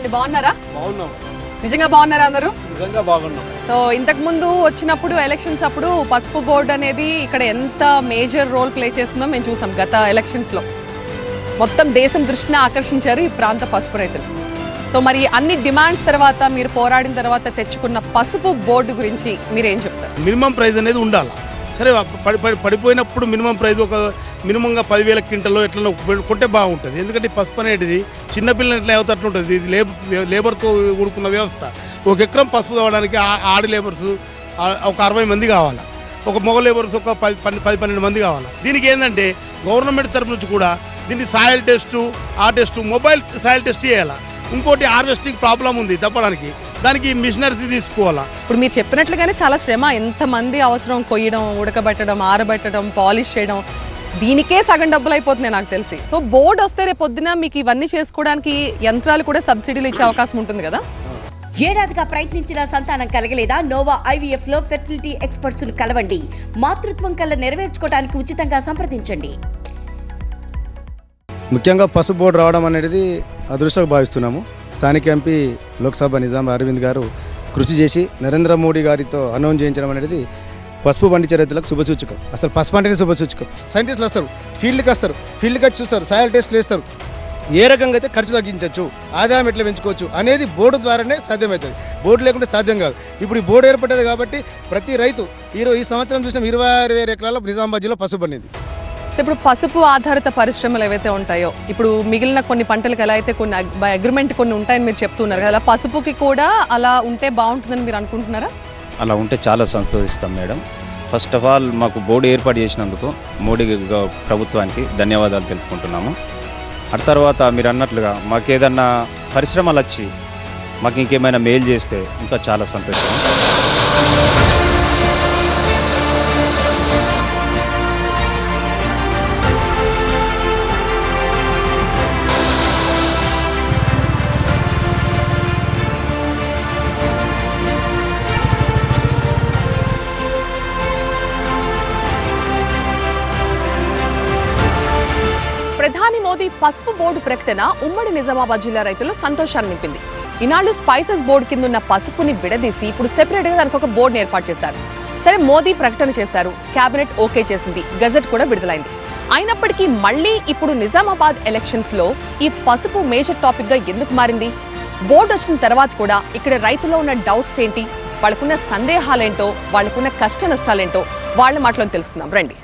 అండి బాగున్నారా? బాగున్నాం. నిజంగా బాగున్నారా అందరూ? నిజంగా బాగున్నాం. సో ఇంతకు ముందు వచ్చినప్పుడు ఎలక్షన్స్ అప్పుడు పసుపు బోర్డు అనేది ఇక్కడ ఎంత మేజర్ రోల్ ప్లే చేస్తుందో మేము చూసాం గత ఎలక్షన్స్లో. మొత్తం దేశం దృష్టిని ఆకర్షించారు ఈ ప్రాంత పసుపు రైతులు. సో మరి అన్ని డిమాండ్స్ తర్వాత మీరు పోరాడిన తర్వాత తెచ్చుకున్న పసుపు బోర్డు గురించి మీరేం చెప్తారు? మినిమం ప్రైస్ అనేది ఉండాలి? సరే పడి పడి పడిపోయినప్పుడు మినిమం ప్రైస్ ఒక మినిమంగా పదివేల క్వింటల్లో ఎట్లా కొంటే బాగుంటుంది. ఎందుకంటే పసుపు అనేది చిన్నపిల్లలు ఎట్లా అవుతట్టు ఉంటుంది ఇది లేబర్ లేబర్తో కూడుకున్న వ్యవస్థ. ఒక ఎకరం పసుపు తవ్వడానికి ఆ- ఆడి లేబర్స్ ఒక అరవై మంది కావాలి? ఒక మొగ లేబర్స్ ఒక పది పన్నెండు పది పన్నెండు మంది కావాలి? దీనికి ఏంటంటే గవర్నమెంట్ తరపు నుంచి కూడా దీన్ని సాయిల్ టెస్టు ఆ టెస్టు మొబైల్ సాయిల్ టెస్ట్ చేయాలి? ఇంకోటి హార్వెస్టింగ్ ప్రాబ్లం ఉంది తప్పడానికి. దానికి మిషనరీస్ తీసుకోవాలా? ఇప్పుడు మీరు చెప్పినట్లుగానే చాలా శ్రమ. ఎంతమంది అవసరం కొయ్యడం ఉడకబెట్టడం ఆరబెట్టడం పాలిష్ చేయడం. దీనికే సగం డబ్బులు అయిపోతున్నాయి నాకు తెలిసి. సో బోర్డు వస్తే రేపు పొద్దున మీకు ఇవన్నీ చేసుకోవడానికి యంత్రాలు కూడా సబ్సిడీలు ఇచ్చే అవకాశం ఉంటుంది కదా? ఏడాదిగా ప్రయత్నించిన సంతానం కలగలేదా? నోవా ఐవీఎఫ్లో ఫెర్టిలిటీ ఎక్స్పర్ట్స్ను కలవండి. మాతృత్వం కల్లా నెరవేర్చుకోవడానికి ఉచితంగా సంప్రదించండి. ముఖ్యంగా పసుపు బోర్డు రావడం అనేది అదృష్టంగా భావిస్తున్నాము. స్థానిక ఎంపీ లోక్సభ నిజాం అరవింద్ గారు కృషి చేసి నరేంద్ర మోడీ గారితో అనౌన్స్ చేయించడం అనేది పసుపు పండించే రైతులకు శుభసూచకం. అసలు పసుపు అంటేనే శుభసూచకం. సైంటిస్టులు వస్తారు ఫీల్డ్కి వస్తారు ఫీల్డ్కి వచ్చి చూస్తారు సాయల్ టెస్ట్లు వేస్తారు. ఏ రకంగా అయితే ఖర్చు తగ్గించవచ్చు ఆదాయం ఎట్లా పెంచుకోవచ్చు అనేది బోర్డు ద్వారానే సాధ్యమవుతుంది. బోర్డు లేకుంటే సాధ్యం కాదు. ఇప్పుడు ఈ బోర్డు ఏర్పడ్డది కాబట్టి ప్రతి రైతు ఈరోజు ఈ సంవత్సరం చూసిన ఇరవై ఆరు వేల ఎకరాల నిజామాబాద్ జిల్లా పసుపు పండింది సో ఇప్పుడు పసుపు ఆధారిత పరిశ్రమలు ఏవైతే ఉంటాయో ఇప్పుడు మిగిలిన కొన్ని పంటలకు ఎలా అయితే కొన్ని అగ్రిమెంట్ కొన్ని ఉంటాయని మీరు చెప్తున్నారు కదా అలా పసుపుకి కూడా అలా ఉంటే బాగుంటుందని మీరు అనుకుంటున్నారా? అలా ఉంటే చాలా సంతోషిస్తాం మేడం. ఫస్ట్ ఆఫ్ ఆల్ మాకు బోర్డు ఏర్పాటు చేసినందుకు మోడీ ప్రభుత్వానికి ధన్యవాదాలు తెలుపుకుంటున్నాము. ఆ తర్వాత మీరు అన్నట్లుగా మాకు ఏదన్నా పరిశ్రమలు వచ్చి మాకు ఇంకేమైనా మేలు చేస్తే ఇంకా చాలా సంతోషం. ప్రధాని మోదీ పసుపు బోర్డు ప్రకటన ఉమ్మడి నిజామాబాద్ జిల్లా రైతులు సంతోషాన్ని నింపింది. ఈనాడు స్పైసెస్ బోర్డు కింద ఉన్న పసుపుని విడదీసి ఇప్పుడు సెపరేట్గా దానికి ఒక బోర్డుని ఏర్పాటు చేశారు. సరే మోదీ ప్రకటన చేశారు. కేబినెట్ ఓకే చేసింది. గజెట్ కూడా విడుదలైంది. అయినప్పటికీ మళ్ళీ ఇప్పుడు నిజామాబాద్ ఎలక్షన్స్లో ఈ పసుపు మేజర్ టాపిక్గా ఎందుకు మారింది? బోర్డు వచ్చిన తర్వాత కూడా ఇక్కడ రైతుల్లో ఉన్న డౌట్స్ ఏంటి? వాళ్ళకున్న సందేహాలేంటో వాళ్ళకున్న కష్ట నష్టాలేంటో వాళ్ళ మాటలో తెలుసుకుందాం. రండి.